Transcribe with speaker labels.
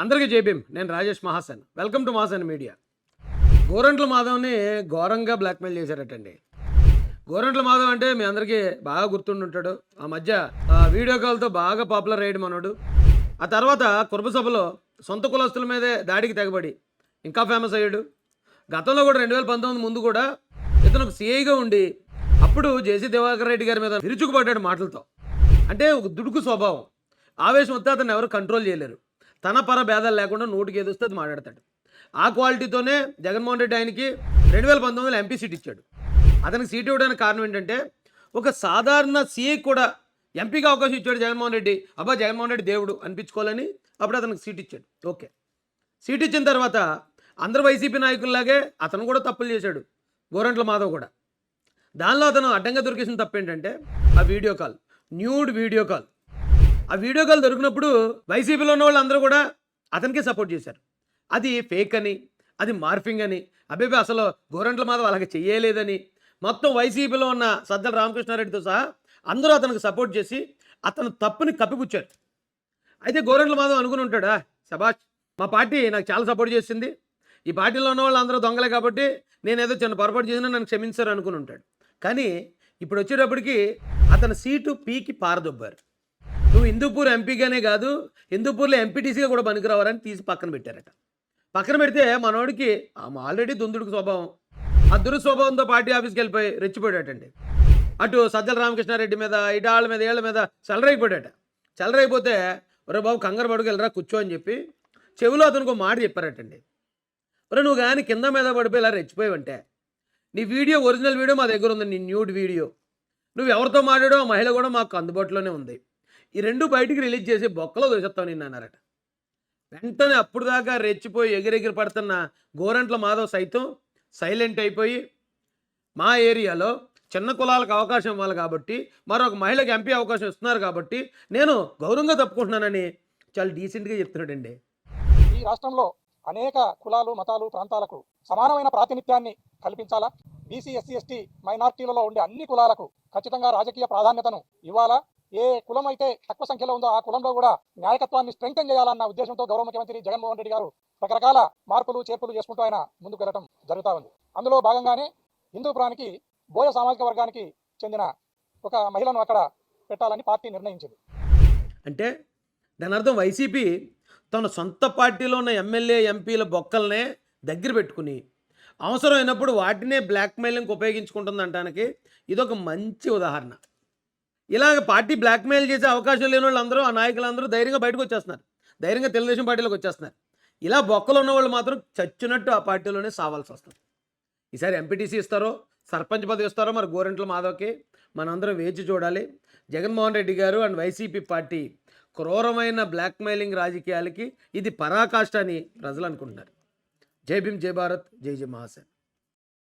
Speaker 1: అందరికీ జేబీం నేను Rajesh Mahasan. Welcome to Mahasan media Gorantla మాధవ్ని ఘోరంగా బ్లాక్మెయిల్ చేశారటండి. గోరంట్ల మాధవ్ అంటే మీ అందరికీ బాగా గుర్తుండి ఉంటాడు ఆ మధ్య వీడియో కాల్తో బాగా పాపులర్ అయ్యాడు మనోడు. ఆ తర్వాత కుర్బసభలో సొంత కులస్తుల మీదే దాడికి తెగబడి ఇంకా ఫేమస్ అయ్యాడు. గతంలో కూడా రెండు వేల పంతొమ్మిది ముందు కూడా ఇతను ఒక సిఐగా ఉండి అప్పుడు జేసీ దివాకర్ రెడ్డి గారి మీద విరుచుకుపడ్డాడు మాటలతో. అంటే ఒక దుడుకు స్వభావం. ఆవేశం వస్తే అతను ఎవరు కంట్రోల్ చేయలేరు. తన పర భేదాలు లేకుండా నోటికి ఏదొస్తే అది మాట్లాడతాడు. ఆ క్వాలిటీతోనే జగన్మోహన్ రెడ్డి ఆయనకి రెండు వేల పంతొమ్మిదిలో ఎంపీ సీట్ ఇచ్చాడు. అతనికి సీట్ ఇవ్వడానికి కారణం ఏంటంటే ఒక సాధారణ సీఏ కూడా ఎంపీకి అవకాశం ఇచ్చాడు జగన్మోహన్ రెడ్డి. అబ్బా జగన్మోహన్ రెడ్డి దేవుడు అనిపించుకోవాలని అప్పుడు అతనికి సీట్ ఇచ్చాడు. ఓకే. సీట్ ఇచ్చిన తర్వాత అందరు వైసీపీ నాయకుల్లాగే అతను కూడా తప్పులు చేశాడు. గోరంట్ల మాధవ్ కూడా. దానిలో అతను అడ్డంగా దొరికేసిన తప్పు ఏంటంటే ఆ video call nude video call. ఆ వీడియో కాల్ దొరికినప్పుడు వైసీపీలో ఉన్న వాళ్ళందరూ కూడా అతనికే సపోర్ట్ చేశారు. అది ఫేక్ అని అది మార్ఫింగ్ అని అబ్బేబే అసలు గోరంట్ల మాధవ్ అలాగే చెయ్యలేదని మొత్తం వైసీపీలో ఉన్న సద్దల రామకృష్ణారెడ్డితో సహా అందరూ అతనికి సపోర్ట్ చేసి అతను తప్పుని కప్పిపుచ్చారు. అయితే గోరంట్ల మాధవ్ అనుకుని ఉంటాడా? సభాష్ మా పార్టీ నాకు చాలా సపోర్ట్ చేసింది. ఈ పార్టీలో ఉన్న వాళ్ళు అందరూ దొంగలే కాబట్టి నేను ఏదో చిన్న పొరపాటు చేసినా నన్ను క్షమించారు అనుకుని ఉంటాడు. కానీ ఇప్పుడు వచ్చేటప్పటికి అతని సీటు పీకి పారదొబ్బారు. నువ్వు హిందూపూర్ ఎంపీగానే కాదు హిందూపూర్లో ఎంపీటీసీగా కూడా పనికిరావాలని తీసి పక్కన పెట్టారట. పక్కన పెడితే మనోడికి ఆల్రెడీ దుందుడుకు స్వభావం. ఆ దురుస్వభావంతో పార్టీ ఆఫీస్కి వెళ్ళిపోయి రెచ్చిపోయాటండి అటు సజ్జల రామకృష్ణారెడ్డి మీద ఇటాళ్ళ వాళ్ళ మీద ఏళ్ళ మీద చలరైపోయాట చలరైపోతే ఒరే బాబు కంగారు పడుకు వెళ్ళరా కూర్చో అని చెప్పి చెవిలో అతనికి మాట చెప్పారటండి. ఒరే నువ్వు కానీ కింద మీద పడిపోయి ఇలా రెచ్చిపోయావంటే నీ వీడియో ఒరిజినల్ వీడియో మా దగ్గర ఉంది నీ న్యూడ్ వీడియో. నువ్వు ఎవరితో మాట్లాడో ఆ మహిళ కూడా మాకు అందుబాటులోనే ఉంది. ఈ రెండు బయటికి రిలీజ్ చేసి బొక్కలో దోసేస్తావు నిన్ను అన్నారట. వెంటనే అప్పుడు దాకా రెచ్చిపోయి ఎగిరెగిరి పడుతున్న గోరంట్ల మాధవ్ సైతం సైలెంట్ అయిపోయి మా ఏరియాలో చిన్న కులాలకు అవకాశం ఇవ్వాలి కాబట్టి మరొక మహిళకి ఎంపీ అవకాశం ఇస్తున్నారు కాబట్టి నేను గౌరవంగా తప్పుకుంటున్నానని చాలా డీసెంట్గా చెప్తున్నాడండి.
Speaker 2: ఈ రాష్ట్రంలో అనేక కులాలు మతాలు ప్రాంతాలకు సమానమైన ప్రాతినిధ్యాన్ని కల్పించాలా? బీసీ ఎస్సీ ఎస్టీ మైనార్టీలలో ఉండే అన్ని కులాలకు ఖచ్చితంగా రాజకీయ ప్రాధాన్యతను ఇవ్వాలా? ఏ కులం అయితే తక్కువ సంఖ్యలో ఉందో ఆ కులంలో కూడా నాయకత్వాన్ని స్ట్రెంగ్తన్ చేయాలన్న ఉద్దేశంతో గౌరవ ముఖ్యమంత్రి జగన్మోహన్ రెడ్డి గారు రకరకాల మార్పులు చేర్పులు చేసుకుంటూ ఆయన ముందుకు వెళ్ళడం జరుగుతూ ఉంది. అందులో భాగంగానే హిందూపురానికి బోయ సామాజిక వర్గానికి చెందిన ఒక మహిళను అక్కడ పెట్టాలని పార్టీ నిర్ణయించింది.
Speaker 1: అంటే దాని అర్థం వైసీపీ తన సొంత పార్టీలో ఉన్న ఎమ్మెల్యే ఎంపీల బొక్కల్నే దగ్గర పెట్టుకుని అవసరమైనప్పుడు వాటినే బ్లాక్మెయిలింగ్ ఉపయోగించుకుంటుంది అంటానికి ఇదొక మంచి ఉదాహరణ. ఇలాగ పార్టీ బ్లాక్మెయిల్ చేసే అవకాశం లేని వాళ్ళందరూ ఆ నాయకులందరూ ధైర్యంగా బయటకు వచ్చేస్తున్నారు. ధైర్యంగా తెలుగుదేశం పార్టీలోకి వచ్చేస్తున్నారు. ఇలా బొక్కలు ఉన్న వాళ్ళు మాత్రం చచ్చినట్టు ఆ పార్టీలోనే సావాల్సి వస్తుంది. ఈసారి ఎంపీటీసీ ఇస్తారో సర్పంచ్ పదవి ఇస్తారో మరి గోరెంట్ల మాధవ్కి మనందరం వేచి చూడాలి. జగన్మోహన్ రెడ్డి గారు అండ్ వైసీపీ పార్టీ క్రూరమైన బ్లాక్మెయిలింగ్ రాజకీయాలకి ఇది పరాకాష్ట అని ప్రజలు అనుకుంటున్నారు. జై భీమ్ జై భారత్ జై జై మహాసేన్